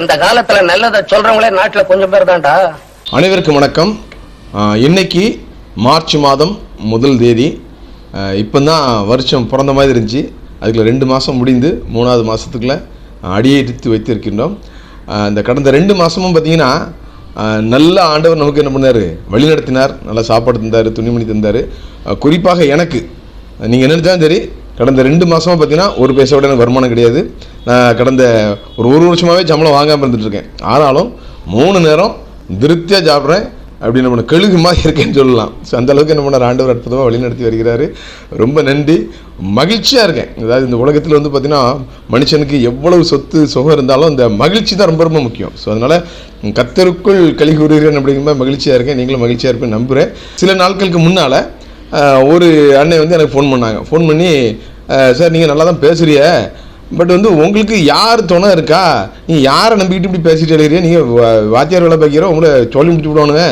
இந்த காலத்துல நல்லதை சொல்றவங்களே நாட்டுல கொஞ்சம் பேர் தான்டா. அனைவருக்கும் வணக்கம். இன்னைக்கு மார்ச் மாதம் முதல் தேதி. இப்போ தான் வருஷம் பிறந்த மாதிரி இருந்துச்சு. அதுக்குள்ள ரெண்டு மாதம் முடிந்து மூணாவது மாதத்துக்குள்ள அடியெடுத்து வைத்திருக்கின்றோம். இந்த கடந்த ரெண்டு மாதமும் பார்த்தீங்கன்னா நல்ல ஆண்டவர் நமக்கு என்ன பண்ணார்? வழி நடத்தினார். நல்லா சாப்பாடு தந்தார் துணிமணி தந்தார். குறிப்பாக எனக்கு. நீங்கள் நினச்சாலும் சரி கடந்த ரெண்டு மாதமாக பார்த்தீங்கன்னா ஒரு பைசாவோட எனக்கு வருமானம் கிடையாது. நான் கடந்த ஒரு ஒரு வருஷமாகவே சம்பளம் வாங்காமல் இருந்துட்டு இருக்கேன். ஆனாலும் மூணு நேரம் திருப்தியாக சாப்பிட்றேன். அப்படி நம்ம கழுகு மாதிரி இருக்கேன்னு சொல்லலாம். ஸோ அந்தளவுக்கு என்ன பண்ணார்? ஆண்டவர் அற்புதமாக வழிநடத்தி வருகிறாரு. ரொம்ப நன்றி. மகிழ்ச்சியாக இருக்கேன். அதாவது இந்த உலகத்தில் வந்து பார்த்திங்கன்னா மனுஷனுக்கு எவ்வளவு சொத்து சுகம் இருந்தாலும் இந்த மகிழ்ச்சி தான் ரொம்ப ரொம்ப முக்கியம். ஸோ அதனால் கத்தருக்குள் கழி கூறுகிறேன் அப்படிங்கிற மகிழ்ச்சியாக இருக்கேன். நீங்களும் மகிழ்ச்சியாக இருப்பேன் நம்புகிறேன் சில நாட்களுக்கு முன்னால் ஒரு அண்ணன் வந்து எனக்கு ஃபோன் பண்ணாங்க. ஃபோன் பண்ணி சார் நீங்கள் நல்லா தான் பேசுகிறிய பட் வந்து உங்களுக்கு யார் துணை இருக்கா? நீ யாரை நம்பிக்கிட்டு இப்படி பேசிட்டு எழுதுறிய நீங்கள் வாத்தியார் வேலை பார்க்கிற உங்களை சொல்லி முடிச்சு விடுவானுங்க.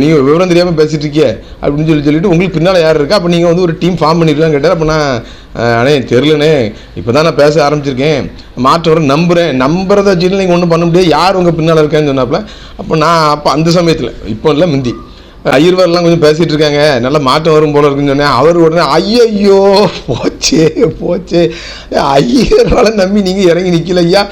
நீங்கள் விவரம் தெரியாமல் பேசிகிட்டு இருக்கிய. அப்படின்னு சொல்லி சொல்லிட்டு உங்களுக்கு பின்னால் யார் இருக்கா? அப்போ நீங்கள் வந்து ஒரு டீம் ஃபார்ம் பண்ணிருக்கலாம் கேட்டார். அப்போ நான் அண்ணே தெரிலண்ணே இப்போ தான் நான் பேச ஆரம்பிச்சிருக்கேன். மாற்ற வர நம்புகிறேன் நம்புறத வச்சுட்டு நீங்கள் ஒன்றும் பண்ண முடியாது. யார் உங்கள் பின்னால் இருக்கான்னு சொன்னாப்புல. அப்போ நான் அப்போ அந்த சமயத்தில் இப்போ இல்லை முந்தி. ஐயர்வார்லாம் கொஞ்சம் பேசிகிட்டு இருக்காங்க நல்ல மாற்றம் வரும் போல இருக்குன்னு சொன்னேன். அவர் உடனே ஐயையோ போச்சே போச்சே. ஐயர்வால நம்பி நீங்கள் இறங்கி நிற்கல ஐயா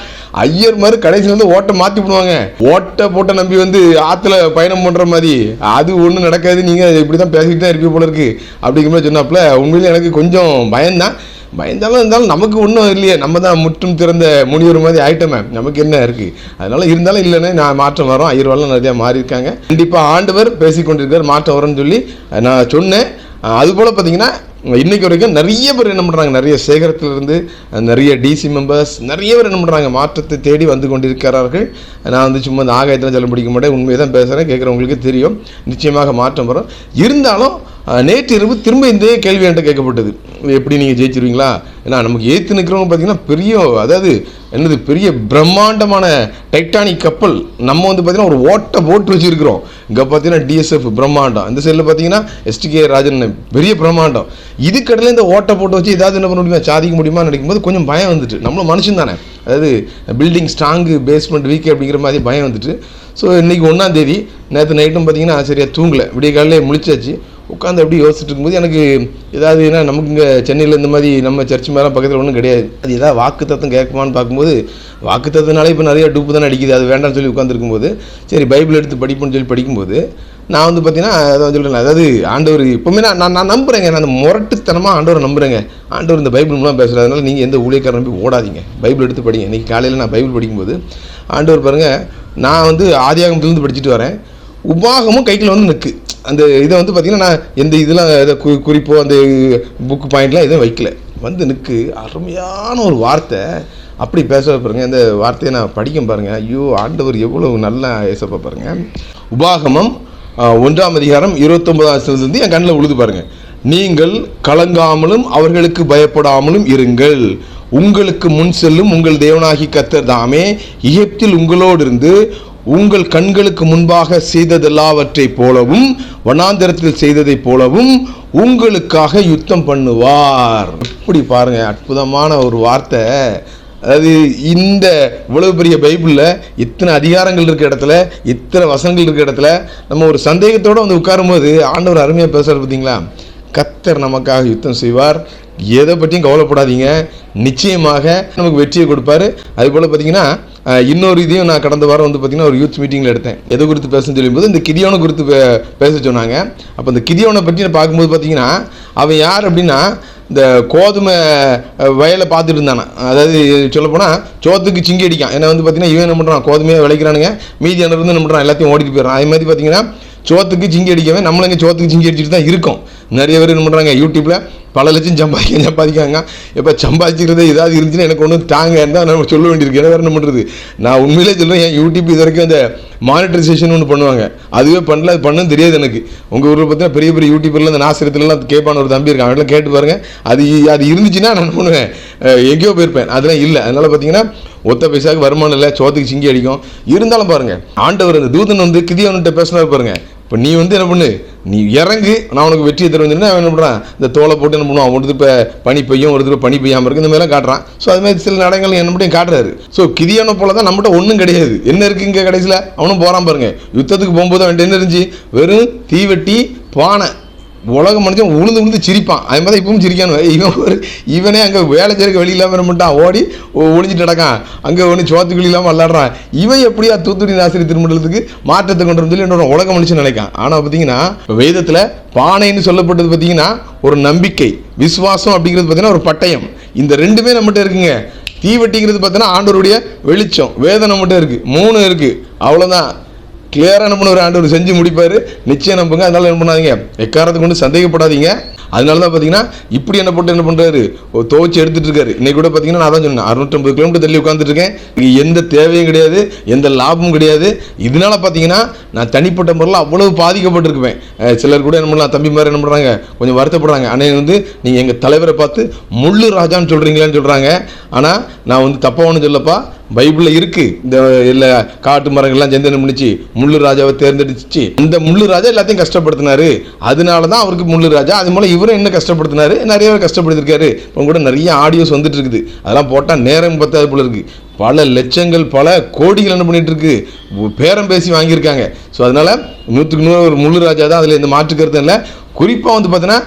ஐயர் மாதிரி கடைசியில் வந்து ஓட்டை மாற்றி விடுவாங்க. ஓட்டை போட்ட நம்பி வந்து ஆற்றுல பயணம் பண்ணுற மாதிரி. அது ஒன்றும் நடக்காது. நீங்கள் இப்படி தான் பேசிக்கிட்டு தான் இருப்பீ போல இருக்கு. அப்படிங்கிற மாதிரி சொன்னாப்புல. உண்மையிலே எனக்கு கொஞ்சம் பயம்தான். பயந்தாலும் இருந்தாலும் நமக்கு ஒன்றும் இல்லையே. நம்ம தான் முற்றும் திறந்த முனிவர் மாதிரி ஆயிட்டோமே. நமக்கு என்ன இருக்குது அதனால் இருந்தாலும் இல்லைன்னு நான் மாற்றம் வரும் ஐயர்வாலாம் நிறையா மாறியிருக்காங்க. கண்டிப்பாக ஆண்டவர் பேசிக்கொண்டிருக்கார் மாற்றம் வரும்னு சொல்லி நான் சொன்னேன். அதுபோல் பார்த்தீங்கன்னா இன்றைக்கி வரைக்கும் நிறைய பேர் என்ன பண்ணுறாங்க நிறைய சேகரத்திலிருந்து நிறைய டிசி மெம்பர்ஸ் நிறைய பேர் என்ன பண்ணுறாங்க மாற்றத்தை தேடி வந்து கொண்டிருக்கிறார்கள். நான் வந்து சும்மா இந்த ஆகாயத்தில் சொல்ல பிடிக்க மாட்டேன். உண்மையை தான் பேசுகிறேன் கேட்குறவங்களுக்கு தெரியும். நிச்சயமாக மாற்றம் வரும். இருந்தாலும் நேற்று இரவு திரும்ப இந்த கேள்வி என்கிட்ட கேட்கப்பட்டது. எப்படி நீங்கள் ஜெயிச்சிருவீங்களா? ஏன்னா நமக்கு ஏற்று நிற்கிறவங்க பார்த்தீங்கன்னா பெரிய அதாவது என்னது பெரிய பிரம்மாண்டமான டைட்டானிக் கப்பல். நம்ம வந்து பார்த்தீங்கன்னா ஒரு ஓட்டை போட்டு வச்சுருக்கிறோம். இங்கே பார்த்தீங்கன்னா டிஎஸ்எஃப் பிரம்மாண்டம். இந்த சைடில் பார்த்தீங்கன்னா எஸ்டிகே ராஜன் பெரிய பிரம்மாண்டம். இதுக்கடையில் இந்த ஓட்டை போட்டு வச்சு ஏதாவது என்ன பண்ண முடியுமா சாதிக்க முடியுமா நினைக்கும் போது கொஞ்சம் பயம் வந்துட்டு. நம்மளும் மனுஷன் தானே. அதாவது பில்டிங் ஸ்ட்ராங்கு பேஸ்மெண்ட் வீக் அப்படிங்கிற மாதிரி பயம் வந்துட்டு. ஸோ இன்றைக்கி ஒன்றாந்தேதி நேற்று நைட்டும் பார்த்தீங்கன்னா சரியாக தூங்கலை. விடிய காலையில் முழிச்சாச்சு. உட்காந்து அப்படி யோசிச்சுட்டு இருக்கும்போது எனக்கு ஏதாவது ஏன்னா நமக்கு இங்கே சென்னையில் இந்த மாதிரி நம்ம சர்ச் மேலாம் பக்கத்தில் ஒன்றும் கிடையாது. அது ஏதாவது வாக்கு தத்துவம் கேட்குமான்னு பார்க்கும்போது வாக்கு தத்துவனாலே இப்போ நிறைய டூப்பு தானே அடிக்குது. அது வேண்டாம்னு சொல்லி உட்காந்துருக்கும்போது சரி பைபிள் எடுத்து படிப்போம்னு சொல்லி படிக்கும்போது நான் வந்து பார்த்தீங்கன்னா அதான் சொல்கிறேன் அதாவது ஆண்டவர் எப்போவுமே நான் நான் நான் நம்புறேங்க. நான் அந்த முரட்டுத்தனமாக ஆண்டவரை நம்புகிறேங்க ஆண்டவர் இந்த பைபிள் மூலம் பேசுகிறதுனால நீங்கள் எந்த ஊழியக்காரன் நம்பி ஓடாதீங்க. பைபிள் எடுத்து படிங்க. இன்றைக்கி காலையில் நான் பைபிள் படிக்கும்போது ஆண்டவர் பாருங்கள் நான் வந்து ஆதியாகமத்துலேருந்து படிச்சுட்டு வரேன். உபாகமும் கைக்கில் வந்து நிற்கு அந்த இதை வந்து பார்த்திங்கன்னா நான் எந்த இதெல்லாம் இதை கு குறிப்போ அந்த புக்கு பாயிண்ட்லாம் எதுவும் வைக்கல. வந்து நிற்கு அருமையான ஒரு வார்த்தை. அப்படி பேச பாருங்கள் அந்த வார்த்தையை நான் படிக்க பாருங்கள் ஐயோ ஆண்டவர் எவ்வளோ நல்லா ஏசப்பா பாருங்க. உபாகமம் ஒன்றாம் அதிகாரம் இருபத்தொன்பதாம் இருந்து என் கண்ணில் உழுது பாருங்கள் நீங்கள் கலங்காமலும் அவர்களுக்கு பயப்படாமலும் இருங்கள். உங்களுக்கு முன் செல்லும் உங்கள் தேவனாகி கத்தர் தாமே. எகிப்தில் உங்களோடு இருந்து உங்கள் கண்களுக்கு முன்பாக செய்ததெல்லாவற்றைப் போலவும் வனாந்திரத்தில் செய்ததைப் போலவும் உங்களுக்காக யுத்தம் பண்ணுவார். இப்படி பாருங்க அற்புதமான ஒரு வார்த்தை. அதாவது இந்த இவ்வளவு பெரிய பைபிளில் இத்தனை அதிகாரங்கள் இருக்க இடத்துல இத்தனை வசனங்கள் இருக்க இடத்துல நம்ம ஒரு சந்தேகத்தோடு வந்து உட்காரும்போது ஆண்டவர் அருமையாக பேசுகிறார் பார்த்தீங்களா? கத்தர் நமக்காக யுத்தம் செய்வார். எதை பற்றியும் கவலைப்படாதீங்க. நிச்சயமாக நமக்கு வெற்றியை கொடுப்பாரு. அதுபோல் பார்த்தீங்கன்னா இன்னொரு இதையும் நான் கடந்த வாரம் வந்து பார்த்தீங்கன்னா ஒரு யூத் மீட்டிங்கில் எடுத்தேன். எதை குறித்து பேசணும்னு சொல்லும்போது இந்த கிதியோனை குறித்து பே- பேச சொன்னாங்க. அப்போ இந்த கிதியோனை பற்றி நான் பார்க்கும்போது பார்த்தீங்கன்னா அவன் யார் அப்படின்னா இந்த கோதுமை வயலை பார்த்துட்டு இருந்தானா. அதாவது சொல்லப்போனால் சோத்துக்கு சிங்கி அடிக்கான். ஏன்னா வந்து பார்த்தீங்கன்னா இவன் என்ன பண்ணுறான் கோதுமையை விளைக்கிறானுங்க. மீதி என்ன இருந்து என்ன பண்ணுறான் எல்லாத்தையும் ஓடிட்டு போயிடறான். அதே மாதிரி பார்த்தீங்கன்னா சோத்துக்கு சிங்கி அடிக்கவே நம்மளங்க சோத்துக்கு சிங்கி அடிச்சுட்டு தான் இருக்கோம். நிறைய பேர் என்ன பண்ணுறாங்க யூடியூப்பில் பல லட்சம் சம்பாதிக்க சம்பாதிக்காங்க. இப்போ சம்பாதிக்கிறது ஏதாவது இருந்துச்சுன்னா எனக்கு ஒன்றும் தாங்கன்னு தான் நம்ம சொல்ல வேண்டியிருக்கு. என்ன வேறு என்ன பண்ணுறது நான் உண்மையிலே சொல்கிறேன் என் யூடியூப் இது வரைக்கும் அந்த மானிட்டரைசேஷன் ஒன்று பண்ணுவாங்க. அதுவே பண்ணல அது பண்ணு தெரியாது எனக்கு. உங்கள் ஊரில் பார்த்தீங்கன்னா பெரிய பெரிய யூடியூபரில் இந்த நாசிரத்துலலாம் கேட்பான ஒரு தம்பி இருக்கான். அவெல்லாம் கேட்டு பாருங்கள் அது அது இருந்துச்சுன்னா நான் என்ன பண்ணுவேன்? எங்கேயோ போயிருப்பேன். அதெல்லாம் இல்லை. அதனால் பார்த்தீங்கன்னா ஒத்த பைசாவுக்கு வருமானம் இல்லை சோத்துக்கு சிங்கி அடிக்கும். இருந்தாலும் பாருங்கள் ஆண்டவர் அந்த தூதன் வந்து கிதியவன்கிட்ட பேசினார் பாருங்கள் இப்போ நீ வந்து என்ன பண்ணு? நீ இறங்கு நான் உனக்கு வெற்றியை தருவேன் அவன் என்ன பண்ணுறான் இந்த தோலை போட்டு என்ன பண்ணுவான்? ஒரு இப்போ பனி பெய்யும் ஒரு தடவை பனி பெய்யாமல் இருக்குது இந்த மாதிரிலாம் காட்டுறான். ஸோ அது மாதிரி சில நடங்கள் என்ன மட்டும் காட்டுறாரு. ஸோ கிதியான போல தான் நம்மகிட்ட ஒன்றும் கிடையாது. என்ன இருக்குது இங்கே கடைசியில்? அவனும் போகிறான் பாருங்க. யுத்தத்துக்கு போகும்போது அவன் என்ன இருந்துச்சு? வெறும் தீவெட்டி பானை. உலக மனுஷன் உளுந்து உளுந்து சிரிப்பான். அது மாதிரி இப்பவும் சிரிக்கானு இவன் ஒரு இவனே அங்கே வேலை செய்யறக்கு வெளி இல்லாமல் இருந்துட்டான் ஓடி ஒழிஞ்சிட்டு நடக்கான். அங்கே ஒன்று சோத்துக்குழி இல்லாமல் விளாடுறான் இவன் எப்படியா தூத்துக்குடி நாசிரி திருமண்டலத்துக்கு மாற்றத்தை கொண்டு வந்து என்னோட உலக மனுஷன் நினைக்கான். ஆனால் பார்த்தீங்கன்னா இப்போ வேதத்தில் பானைன்னு சொல்லப்பட்டது பார்த்தீங்கன்னா ஒரு நம்பிக்கை விசுவாசம் அப்படிங்கிறது பார்த்தீங்கன்னா ஒரு பட்டயம். இந்த ரெண்டுமே நம்மகிட்ட இருக்குங்க. தீவெட்டிங்கிறது பார்த்தீங்கன்னா ஆண்டோருடைய வெளிச்சம் வேதம் நம்மகிட்ட இருக்குது மூணு இருக்குது அவ்வளோதான் கிளியராக என்ன பண்ணுவார் ஆண்டவர் செஞ்சு முடிப்பார். நிச்சயம் நம்புங்க. அதனால என்ன பண்ணாதீங்க. எக்காரத்தை கொண்டு சந்தேகப்படாதீங்க. அதனால தான் பார்த்தீங்கன்னா இப்படி என்ன போட்டு என்ன பண்ணுறாரு துவச்சி எடுத்துகிட்டு இருக்காரு. இன்னைக்கு கூட பார்த்தீங்கன்னா நான் தான் சொன்னேன். அறுநூற்றம்பது கிலோமீட்டர் தள்ளி உட்காந்துருக்கேன் எந்த தேவையும் கிடையாது. எந்த லாபமும் கிடையாது. இதனால பார்த்தீங்கன்னா நான் தனிப்பட்ட முறையில் அவ்வளவு பாதிக்கப்பட்டிருக்குவேன். சிலர் கூட என்ன பண்ணலாம் தம்பி மாதிரி என்ன பண்ணுறாங்க கொஞ்சம் வருத்தப்படுறாங்க. ஆனால் வந்து நீங்கள் எங்கள் தலைவரை பார்த்து முள்ளு ராஜான்னு சொல்கிறீங்களான்னு சொல்கிறாங்க ஆனால் நான் வந்து தப்பாக ஒன்று சொல்லப்பா. பைபிளில் இருக்கு. இந்த இல்லை காட்டு மரங்கள்லாம் சேர்ந்து என்ன பண்ணிச்சு முள்ளு ராஜாவை தேர்ந்தெடுத்துச்சு. இந்த முள்ளு ராஜா எல்லாத்தையும் கஷ்டப்படுத்தினாரு. அதனால தான் அவருக்கு முள்ளு ராஜா அது மூலம் இவரும் என்ன கஷ்டப்படுத்தினாரு. நிறைய பேர் கஷ்டப்படுத்திருக்காரு. இப்போ கூட நிறைய ஆடியோஸ் வந்துட்டு இருக்குது. அதெல்லாம் போட்டால் நேரம் பத்தாது போல இருக்கு. பல லட்சங்கள் பல கோடிகள் என்ன பண்ணிட்டு இருக்கு. பேரம் பேசி வாங்கியிருக்காங்க. ஸோ அதனால நூற்றுக்கு நூறு ஒரு முள்ளு ராஜா தான் அதில் இந்த மாற்று கருத்து இல்லை. குறிப்பாக வந்து பார்த்தீங்கன்னா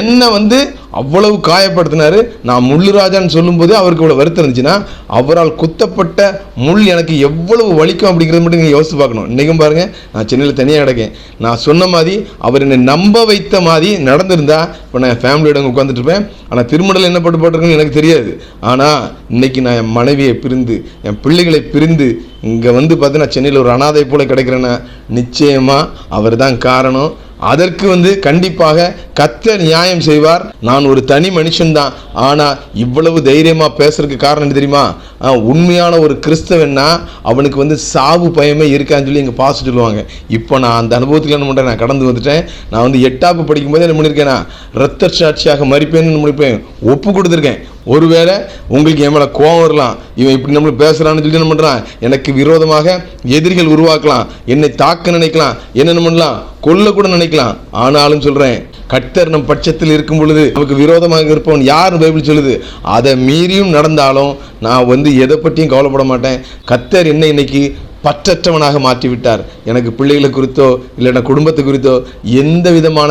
என்ன வந்து அவ்வளவு காயப்படுத்தினார். நான் முள்ளுராஜான்னு சொல்லும்போது அவருக்கு இவ்வளோ வருத்தம் இருந்துச்சுன்னா அவரால் குத்தப்பட்ட முள் எனக்கு எவ்வளவு வலிக்கும் அப்படிங்கிறது மட்டும் நீங்கள் யோசிச்சு பார்க்கணும். இன்றைக்கும் பாருங்கள் நான் சென்னையில் தனியாக கிடக்கேன். நான் சொன்ன மாதிரி அவர் என்னை நம்ப வைத்த மாதிரி நடந்திருந்தா இப்போ நான் என் ஃபேமிலியோட அங்கே உட்காந்துட்டு இருப்பேன். ஆனால் திருமணம் என்ன பட்டு போட்டிருக்குன்னு எனக்கு தெரியாது. ஆனால் இன்னைக்கு நான் என் மனைவியை பிரிந்து என் பிள்ளைகளை பிரிந்து இங்கே வந்து பார்த்தீங்கன்னா சென்னையில் ஒரு அனாதை போல கிடைக்கிறேன்னா நிச்சயமாக அவர் தான் காரணம். அதற்கு வந்து கண்டிப்பாக கத்த நியாயம் செய்வார். நான் ஒரு தனி மனுஷன்தான். ஆனால் இவ்வளவு தைரியமாக பேசுறதுக்கு காரணம் என்ன தெரியுமா? உண்மையான ஒரு கிறிஸ்தவன்னா அவனுக்கு வந்து சாவு பயமே இருக்கான்னு சொல்லி எங்கள் பாச சொல்லுவாங்க. இப்போ நான் அந்த அனுபவத்தில் என்ன பண்ணுறேன் நான் கடந்து வந்துட்டேன். நான் வந்து எட்டாப்பு படிக்கும்போது என்ன பண்ணியிருக்கேன்னா ரத்த சாட்சியாக மறிப்பேன்னு முடிப்பேன் ஒப்பு கொடுத்துருக்கேன். ஒருவேளை உங்களுக்கு என் மேலே கோவம் வரலாம். இவன் இப்படி நம்மளுக்கு பேசுகிறான்னு சொல்லி என்ன பண்ணுறான் எனக்கு விரோதமாக எதிரிகள் உருவாக்கலாம். என்னை தாக்க நினைக்கலாம். என்னென்ன பண்ணலாம்? கொல்ல கூட நினைக்கலாம். ஆனாலும் சொல்கிறேன் கர்த்தர் நம் பட்சத்தில் இருக்கும் பொழுது நமக்கு விரோதமாக இருப்பவன் யார் பைபிள் சொல்லுது? அதை மீறியும் நடந்தாலும் நான் வந்து எதை பற்றியும் கவலைப்பட மாட்டேன். கர்த்தர் என்ன இன்னைக்கு பற்றற்றவனாக மாற்றி விட்டார் எனக்கு பிள்ளைகளை குறித்தோ இல்லைன்னா குடும்பத்தை குறித்தோ எந்த விதமான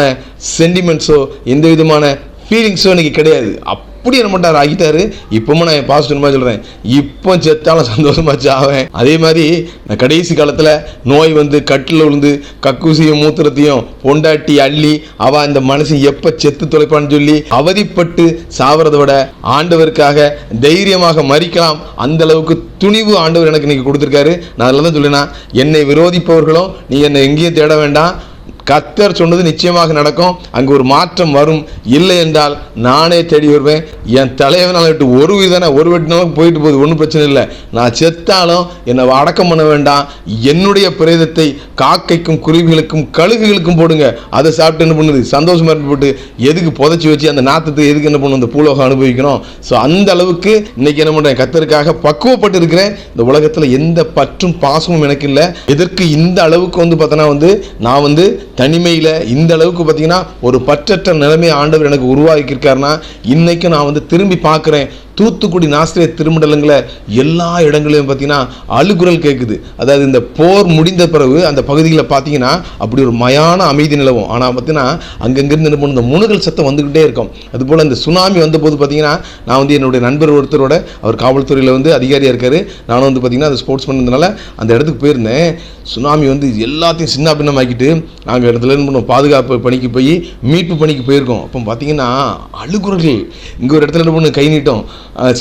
சென்டிமெண்ட்ஸோ எந்த விதமான ஃபீலிங்ஸோ இன்னைக்கு கிடையாது. அப் அப்படி என்ன பண்ணிட்டார் ஆகிட்டாரு இப்பவும் நான் என் பாசிட்டிவ் சொல்கிறேன் இப்போ செத்தாலும் சந்தோஷமா சாவேன். அதே மாதிரி நான் கடைசி காலத்தில் நோய் வந்து கட்டில் விழுந்து கக்கூசியும் மூத்திரத்தையும் பொண்டாட்டி அள்ளி அவ இந்த மனுஷன் எப்போ செத்து தொலைப்பான்னு சொல்லி அவதிப்பட்டு சாவறதை விட ஆண்டவருக்காக தைரியமாக மறிக்கலாம். அந்த அளவுக்கு துணிவு ஆண்டவர் எனக்கு இன்னைக்கு கொடுத்துருக்காரு. நான் அதில் தான் சொல்லினா என்னை விரோதிப்பவர்களும் நீ என்னை எங்கேயும் தேட வேண்டாம். கத்தர் சொன்னது நிச்சயமாக நடக்கும். அங்கே ஒரு மாற்றம் வரும். இல்லை என்றால் நானே தேடி வருவேன். என் தலைவனால் விட்டு ஒரு விதனை ஒரு வெட்டினாலும் போயிட்டு போகுது. ஒன்றும் பிரச்சனை இல்லை. நான் செத்தாலும் என்னை அடக்கம் பண்ண வேண்டாம். என்னுடைய பிரேதத்தை காக்கைக்கும் குருவிகளுக்கும் கழுகுகளுக்கும் போடுங்க. அதை சாப்பிட்டு என்ன பண்ணுது? சந்தோஷமாக இருந்து போட்டு எதுக்கு புதைச்சி வச்சு அந்த நாத்தத்தை எதுக்கு என்ன பண்ணும்? அந்த பூலோகம் அனுபவிக்கணும். ஸோ அந்த அளவுக்கு இன்னைக்கு என்ன பண்ணுறேன் கத்தருக்காக பக்குவப்பட்டு இருக்கிறேன் இந்த உலகத்தில் எந்த பற்றும் பாசமும் எனக்கு இல்லை. எதற்கு இந்த அளவுக்கு வந்து பார்த்தோன்னா வந்து நான் வந்து தனிமையில் இந்த அளவுக்கு பார்த்தீங்கன்னா ஒரு பற்றற்ற நிலைமை ஆண்டவர் எனக்கு உருவாக்கியிருக்காருன்னா இன்றைக்கும் நான் வந்து திரும்பி பார்க்குறேன். தூத்துக்குடி நாசிரிய திருமண்டலங்களில் எல்லா இடங்களையும் பார்த்தீங்கன்னா அழுகுரல் கேட்குது. அதாவது இந்த போர் முடிந்த பிறகு அந்த பகுதியில் பார்த்தீங்கன்னா அப்படி ஒரு மயான அமைதி நிலவும். ஆனால் பார்த்தீங்கன்னா அங்கங்கிருந்து என்ன பண்ணும் இந்த முணுகல் சத்தம் வந்துக்கிட்டே இருக்கும். அதுபோல் இந்த சுனாமி வந்தபோது பார்த்தீங்கன்னா நான் வந்து என்னுடைய நண்பர் ஒருத்தரோட அவர் காவல்துறையில் வந்து அதிகாரியாக இருக்கார். நானும் வந்து பார்த்தீங்கன்னா அந்த ஸ்போர்ட்ஸ் பண்ணதுனால அந்த இடத்துக்கு போயிருந்தேன். சுனாமி வந்து எல்லாத்தையும் சின்ன பின்னமாக்கிட்டு நாங்கள் இடத்துல என்ன பண்ணுவோம் பாதுகாப்பு பணிக்கு போய் மீட்பு பணிக்கு போயிருக்கோம். அப்போ பார்த்தீங்கன்னா அழுகுறர்கள் இங்கே ஒரு இடத்துல என்ன பண்ணு கை நீட்டோம்.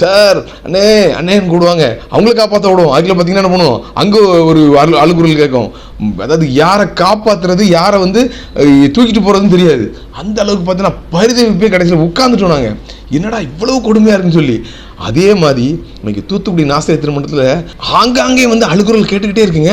சார் அண்ணே அண்ணேன்னு கூடுவாங்க. அவங்கள காப்பாற்ற விடுவோம். அதில் பார்த்தீங்கன்னா என்ன பண்ணுவோம்? அங்கே ஒரு அழு அழுகுறல் கேட்கும். அதாவது யாரை காப்பாற்றுறது யாரை வந்து தூக்கிட்டு போகிறதுன்னு தெரியாது. அந்த அளவுக்கு பார்த்தீங்கன்னா பரிதவிப்பே கடைசியில் உட்காந்துட்டோம் நாங்கள் என்னடா இவ்வளோ கொடுமையாக இருக்குன்னு சொல்லி. அதே மாதிரி இன்னைக்கு தூத்துக்குடி நாசிரியர் திருமணத்தில் ஆங்காங்கே வந்து அழுகுறல் கேட்டுக்கிட்டே இருக்குங்க.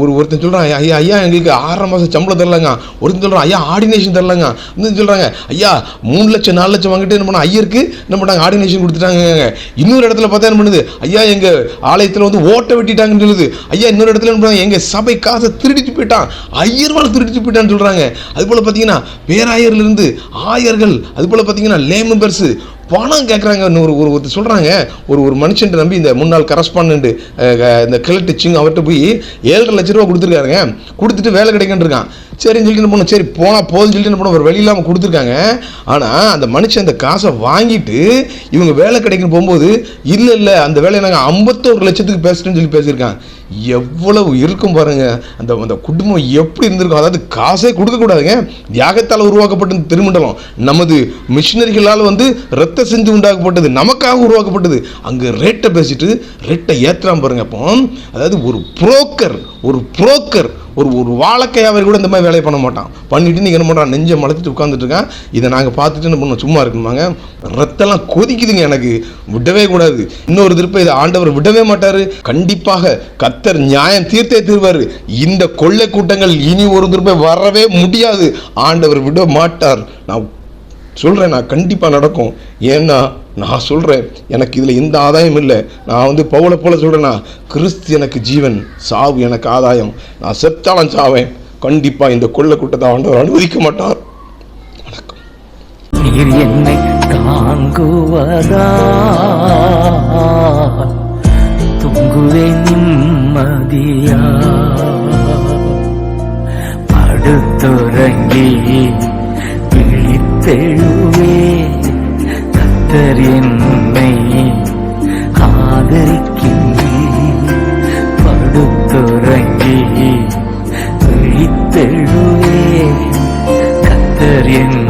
ஒரு ஒருத்தன் சொல்கிறான் ஐயா ஐயா எங்களுக்கு ஆறரை மாதம் சம்பளம் தரலங்க. ஒருத்தன் சொல்கிறான் ஐயா ஆர்டினேஷன் தரலங்க. இன்னும் சொல்கிறாங்க ஐயா மூணு லட்சம் நாலு லட்சம் வாங்கிட்டு என்ன பண்ண ஐயருக்கு என்ன பண்ணாங்க? ஆர்டினேஷன் கொடுத்துட்டாங்க இன்னொரு இடத்துல பார்த்தா என்ன பண்ணுது? ஐயா எங்கள் ஆலயத்தில் வந்து ஓட்டை வெட்டிட்டாங்கன்னு சொல்லுது. ஐயா இன்னொரு இடத்துல என்ன பண்ணுறாங்க எங்கள் சபை காசை திருடிச்சு போயிட்டான். ஐயர் மேலே திருடிச்சு போயிட்டான்னு சொல்கிறாங்க அது போல் பார்த்தீங்கன்னா பேராயர்லேருந்து ஆயர்கள் அதுபோல் பார்த்தீங்கன்னா லே மெம்பர்ஸு பணம் கேட்குறாங்க ஒரு ஒரு ஒருத்தர் சொல்கிறாங்க ஒரு ஒரு மனுஷன் நம்பி இந்த முன்னாள் கரஸ்பாண்ட் இந்த கிழட்டு சிங் அவர்கிட்ட போய் ஏழரை லட்ச ரூபா கொடுத்துருக்காருங்க. கொடுத்துட்டு வேலை கிடைக்குன்னு இருக்கான். சரின்னு சொல்லிட்டு போனோம் சரி போனால் போதும்னு சொல்லிட்டு போனோம் ஒரு வழி இல்லாமல் கொடுத்துருக்காங்க. ஆனால் அந்த மனுஷன் அந்த காசை வாங்கிட்டு இவங்க வேலை கிடைக்கணும் போகும்போது இல்லை இல்லை அந்த வேலையை நாங்கள் ஐம்பத்தோரு லட்சத்துக்கு பேசுகிறேன்னு சொல்லி பேசியிருக்கான். எவ்வளவு இருக்கும் பாருங்க. அந்த அந்த குடும்பம் எப்படி இருந்திருக்கும்? அதாவது காசே கொடுக்கக்கூடாதுங்க தியாகத்தால் உருவாக்கப்பட்ட திருமண்டலம் நமது மிஷினரிகளால் வந்து ரத்த செஞ்சு உண்டாக்கப்பட்டது நமக்காக உருவாக்கப்பட்டது. அங்கே ரேட்டை பேசிட்டு ரேட்டை ஏற்றுறான் பாருங்க அப்போ. அதாவது ஒரு புரோக்கர் ஒரு புரோக்கர் ஒரு ஒரு வாழைக்கையாவர் கூட இந்த மாதிரி வேலையை பண்ண மாட்டான். பண்ணிட்டு நீங்கள் என்ன பண்ணுறான் நெஞ்சை மலத்துட்டு உட்காந்துட்டு இருக்கான். இதை நாங்கள் பார்த்துட்டு என்ன பண்ணோம்? சும்மா இருக்கணுமாங்க ரத்தம்லாம் கொதிக்குதுங்க எனக்கு. விடவே கூடாது. இன்னொரு திருப்ப இதை ஆண்டவர் விடவே மாட்டார். கண்டிப்பாக கத்தர் நியாயம் தீர்த்தே தீர்வார். இந்த கொள்ளை கூட்டங்கள் இனி ஒரு திருப்ப வரவே முடியாது. ஆண்டவர் விட மாட்டார். நான் சொல்கிறேன் நான் கண்டிப்பாக நடக்கும். ஏன்னா நான் சொல்கிறேன் எனக்கு இதில் எந்த ஆதாயம் இல்லை. நான் வந்து பவுளை போல சொல்கிறேன்னா கிறிஸ்து எனக்கு ஜீவன் சாவு எனக்கு ஆதாயம். நான் செத்தாலும் சாவேன். கண்டிப்பாக இந்த கொள்ளை கூட்டத்தை ஆண்டவர் அனுமதிக்க மாட்டார். வணக்கம். என்னை தாங்குவதா? துங்குவே நிம்மதியா? படுத்துறங்கி பிழித்தெழுவே கத்தர் என்னை ஆதரிக்கின்றீர் bien.